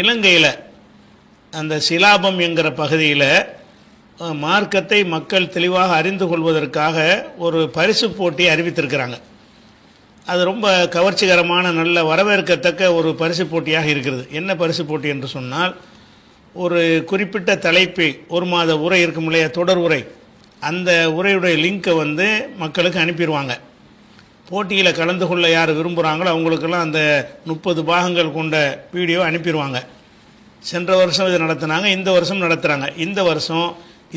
இலங்கையில் அந்த சிலாபம் என்கிற பகுதியில் மார்க்கத்தை மக்கள் தெளிவாக அறிந்து கொள்வதற்காக ஒரு பரிசு போட்டி அறிவித்திருக்கிறாங்க. அது ரொம்ப கவர்ச்சிகரமான நல்ல வரவேற்கத்தக்க ஒரு பரிசு போட்டியாக இருக்கிறது. என்ன பரிசு போட்டி என்று சொன்னால் ஒரு குறிப்பிட்ட தலைப்பு ஒரு மாத உரை இருக்கும் இல்லையா தொடர் உரை அந்த உரையுடைய லிங்கை வந்து மக்களுக்கு அனுப்பிடுவாங்க. போட்டியில் கலந்து கொள்ள யார் விரும்புகிறாங்களோ அவங்களுக்கெல்லாம் அந்த முப்பது பாகங்கள் கொண்ட வீடியோ அனுப்பிடுவாங்க. சென்ற வருஷம் இது நடத்தினாங்க இந்த வருஷம் நடத்துகிறாங்க இந்த வருஷம்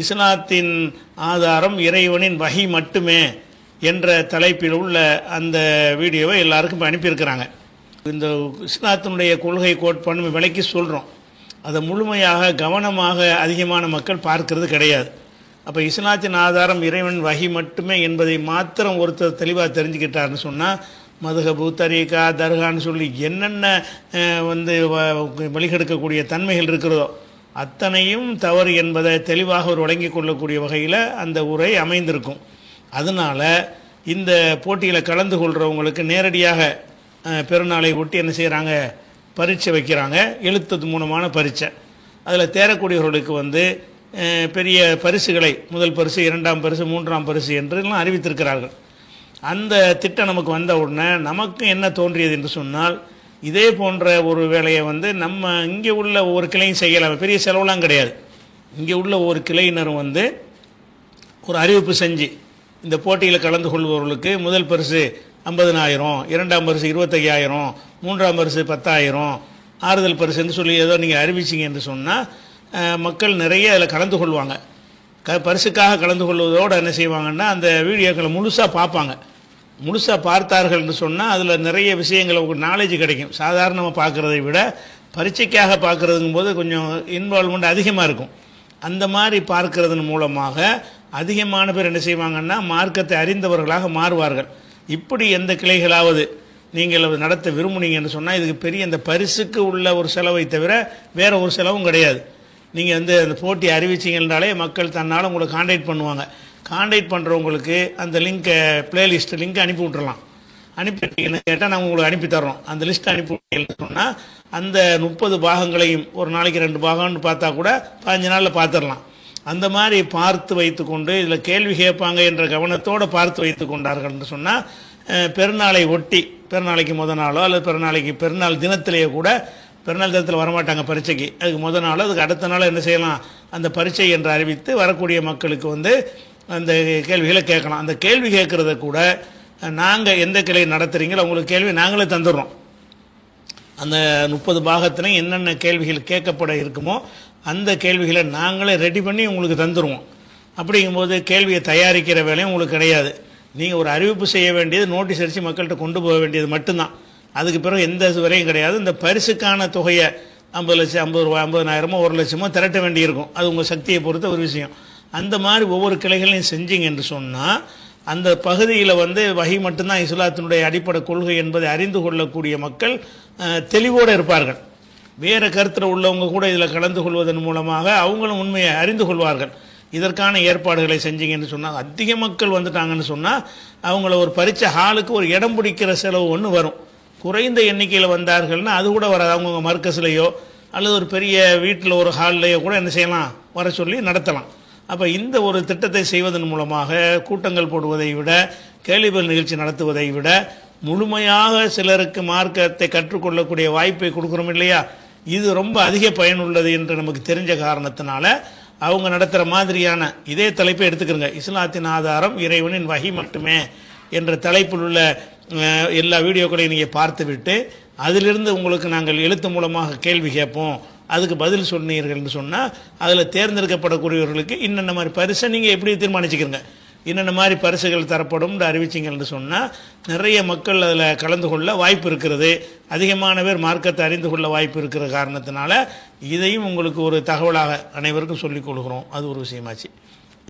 இஸ்லாத்தின் ஆதாரம் இறைவனின் வகை மட்டுமே என்ற தலைப்பில் உள்ள அந்த வீடியோவை எல்லாருக்கும் அனுப்பியிருக்கிறாங்க. இந்த இஸ்லாத்தினுடைய கொள்கை கோட்பாடு விலைக்கு சொல்கிறோம் அதை முழுமையாக கவனமாக அதிகமான மக்கள் பார்க்கிறது கிடையாது. அப்போ இஸ்லாத்தின் ஆதாரம் இறைவன் வகை மட்டுமே என்பதை மாத்திரம் ஒருத்தர் தெளிவாக தெரிஞ்சுக்கிட்டாருன்னு சொன்னால் மதுகபு தரீகா தர்கான்னு சொல்லி என்னென்ன வந்து வ- வழிகெடுக்கக்கூடிய தன்மைகள் இருக்கிறதோ அத்தனையும் தவறு என்பதை தெளிவாக ஒரு வழங்கிக் கொள்ளக்கூடிய வகையில் அந்த உரை அமைந்திருக்கும். அதனால இந்த போட்டியில் கலந்து கொள்கிறவங்களுக்கு நேரடியாக பெருநாளை ஒட்டி என்ன செய்கிறாங்க பரீட்சை வைக்கிறாங்க. எழுத்தது மூலமான பரீட்சை. அதில் தேரக்கூடியவர்களுக்கு வந்து பெரிய பரிசுகளை முதல் பரிசு இரண்டாம் பரிசு மூன்றாம் பரிசு என்று எல்லாம் அறிவித்திருக்கிறார்கள். அந்த திட்டம் நமக்கு வந்த உடனே நமக்கு என்ன தோன்றியது என்று சொன்னால் இதே போன்ற ஒரு வேலையை வந்து நம்ம இங்கே உள்ள ஒவ்வொரு கிளையும் செய்யலாம். பெரிய செலவுலாம் கிடையாது. இங்கே உள்ள ஒவ்வொரு கிளையினரும் வந்து ஒரு அறிவிப்பு செஞ்சு இந்த போட்டியில் கலந்து கொள்பவர்களுக்கு முதல் பரிசு ஐம்பதனாயிரம் இரண்டாம் பரிசு இருபத்தையாயிரம் மூன்றாம் பரிசு பத்தாயிரம் ஆறுதல் பரிசுன்னு சொல்லி ஏதோ நீங்கள் அறிவிச்சிங்க என்று சொன்னால் மக்கள் நிறைய அதில் கலந்து கொள்வாங்க. க பரிசுக்காக கலந்து கொள்வதோடு என்ன செய்வாங்கன்னா அந்த வீடியோக்களை முழுசாக பார்ப்பாங்க. முழுசாக பார்த்தார்கள்னு சொன்னால் அதில் நிறைய விஷயங்கள் உங்களுக்கு நாலேஜ் கிடைக்கும். சாதாரணமாக பார்க்குறதை விட பரீட்சைக்காக பார்க்குறதுங்கும் போது கொஞ்சம் இன்வால்மெண்ட் அதிகமாக இருக்கும். அந்த மாதிரி பார்க்கறதன் மூலமாக அதிகமான பேர் என்ன செய்வாங்கன்னா மார்க்கத்தை அறிந்தவர்களாக மாறுவார்கள். இப்படி எந்த கிளைகளாவது நீங்கள் நடத்த விரும்புனீங்கன்னு சொன்னால் இதுக்கு பெரிய அந்த பரிசுக்கு உள்ள ஒரு செலவை தவிர வேறு ஒரு செலவும் கிடையாது. நீங்கள் வந்து அந்த போட்டி அறிவிச்சிங்கன்றாலே மக்கள் தன்னால் உங்களை காண்டாக்ட் பண்ணுவாங்க. காண்டாக்ட் பண்ணுறவங்களுக்கு அந்த லிங்க்கை பிளேலிஸ்ட் லிங்க் அனுப்பி விட்றலாம் அனுப்பிட்டீங்கன்னு கேட்டால் நாங்கள் உங்களுக்கு அனுப்பி தர்றோம். அந்த லிஸ்ட் அனுப்பி விட்டீங்கன்னு சொன்னால் அந்த முப்பது பாகங்களையும் ஒரு நாளைக்கு ரெண்டு பாகம்னு பார்த்தா கூட பதினஞ்சு நாளில் பார்த்துடலாம் அந்த மாதிரி பார்த்து வைத்துக்கொண்டு இதில் கேள்வி கேட்பாங்க என்ற கவனத்தோடு பார்த்து வைத்து கொண்டார்கள்னு சொன்னால் பெருநாளை ஒட்டி பெருநாளைக்கு முத நாளோ அல்லது பெருநாளைக்கு பெருநாள் தினத்திலேயே கூட பெருநாள் தினத்தில் வரமாட்டாங்க பரீட்சைக்கு. அதுக்கு முதல் நாள் அதுக்கு அடுத்த நாள் என்ன செய்யலாம்? அந்த பரீட்சை என்று அறிவித்து வரக்கூடிய மக்களுக்கு வந்து அந்த கேள்விகளை கேட்கலாம். அந்த கேள்வி கேட்குறத கூட நாங்கள் எந்த கிளை நடத்துகிறீங்களோ அவங்களுக்கு கேள்வி நாங்களே தந்துடுறோம். அந்த முப்பது பாகத்திலையும் என்னென்ன கேள்விகள் கேட்கப்பட இருக்குமோ அந்த கேள்விகளை நாங்களே ரெடி பண்ணி உங்களுக்கு தந்துடுவோம் அப்படிங்கும்போது கேள்வியை தயாரிக்கிற வேலையும் உங்களுக்கு கிடையாது. நீங்கள் ஒரு அறிவிப்பு செய்ய வேண்டியது நோட்டீஸ் அடித்து மக்கள்கிட்ட கொண்டு போக வேண்டியது மட்டும்தான். அதுக்கு பிறகு எந்த வரையும் கிடையாது. இந்த பரிசுக்கான தொகையை ஐம்பது லட்சம் ஐம்பது ரூபா ஐம்பதாயிரமோ ஒரு லட்சமோ திரட்ட வேண்டியிருக்கும். அது உங்கள் சக்தியை பொறுத்த ஒரு விஷயம். அந்த மாதிரி ஒவ்வொரு கிளைகளையும் செஞ்சீங்க என்று சொன்னால் அந்த பகுதியில் வந்து வகை மட்டும்தான் இஸ்லாத்தினுடைய அடிப்படை கொள்கை என்பதை அறிந்து கொள்ளக்கூடிய மக்கள் தெளிவோடு இருப்பார்கள். வேறு கருத்தில் உள்ளவங்க கூட இதில் கலந்து கொள்வதன் மூலமாக அவங்களும் உண்மையை அறிந்து கொள்வார்கள். இதற்கான ஏற்பாடுகளை செஞ்சீங்கன்னு சொன்னால் அதிக மக்கள் வந்துட்டாங்கன்னு சொன்னால் அவங்கள ஒரு பரீட்சை ஹாலுக்கு ஒரு இடம் பிடிக்கிற செலவு ஒன்று வரும். குறைந்த எண்ணிக்கையில் வந்தார்கள்னா அது கூட வராது. அவங்கவுங்க மர்க்கஸ்லேயோ அல்லது ஒரு பெரிய வீட்டில் ஒரு ஹால்லையோ கூட என்ன செய்யலாம்? வர சொல்லி நடத்தலாம். அப்போ இந்த ஒரு திட்டத்தை செய்வதன் மூலமாக கூட்டங்கள் போடுவதை விட கேள்விபல் நிகழ்ச்சி நடத்துவதை விட முழுமையாக சிலருக்கு மார்க்கத்தை கற்றுக்கொள்ளக்கூடிய வாய்ப்பை கொடுக்குறோம் இல்லையா? இது ரொம்ப அதிக பயனுள்ளது என்று நமக்கு தெரிஞ்ச காரணத்தினால அவங்க நடத்துகிற மாதிரியான இதே தலைப்பை எடுத்துக்கிறங்க. இஸ்லாத்தின் ஆதாரம் இறைவனின் வகை மட்டுமே என்ற தலைப்பில் உள்ள எல்லா வீடியோக்களையும் நீங்கள் பார்த்துவிட்டு அதிலிருந்து உங்களுக்கு நாங்கள் எழுத்து மூலமாக கேள்வி கேட்போம். அதுக்கு பதில் சொன்னீர்கள்னு சொன்னால் அதில் தேர்ந்தெடுக்கப்படக்கூடியவர்களுக்கு இன்னென்ன மாதிரி பரிசை நீங்கள் எப்படி தீர்மானிச்சுக்கிறங்க? என்னென்ன மாதிரி பரிசுகள் தரப்படும் அறிவிச்சிங்கன்னு சொன்னால் நிறைய மக்கள் அதில் கலந்து கொள்ள வாய்ப்பு இருக்கிறது. அதிகமான பேர் மார்க்கத்தை அறிந்து கொள்ள வாய்ப்பு இருக்கிற காரணத்தினால இதையும் உங்களுக்கு ஒரு தகவலாக அனைவருக்கும் சொல்லிக் கொடுக்குறோம். அது ஒரு விஷயமாச்சு.